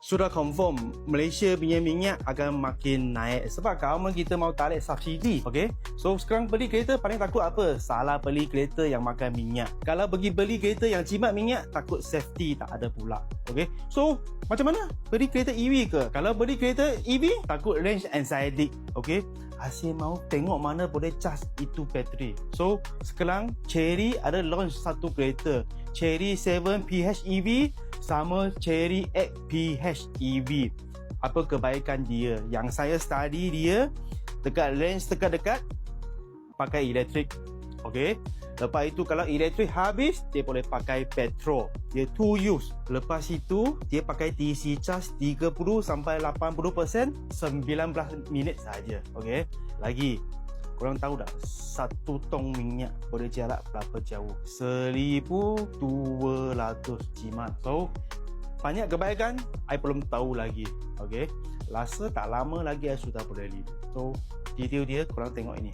sudah confirm Malaysia punya minyak akan makin naik sebab government kita mau tarik subsidi okay? so sekarang beli kereta paling takut apa salah beli kereta yang makan minyak kalau pergi beli kereta yang jimat minyak takut safety tak ada pula okay? so macam mana beli kereta EV ke kalau beli kereta EV takut range anxiety okay? Asyik mau tengok mana boleh charge itu bateri so sekarang Cherry ada launch satu kereta Cherry 7 PHEV sama Cherry X PHEV. Apa kebaikan dia? Yang saya study dia dekat range dekat-dekat pakai elektrik. Okey. Lepas itu kalau elektrik habis dia boleh pakai petrol. Dia two use. Lepas itu dia pakai DC charge 30 sampai 80% 19 minit saja. Okey. Lagi Korang tahu tak satu tong minyak boleh jarak berapa jauh? 1200 jimat. So, banyak kebaikan, I belum tahu lagi. Okay? Rasa tak lama lagi I sudah boleh leave. So, detail dia korang tengok ini.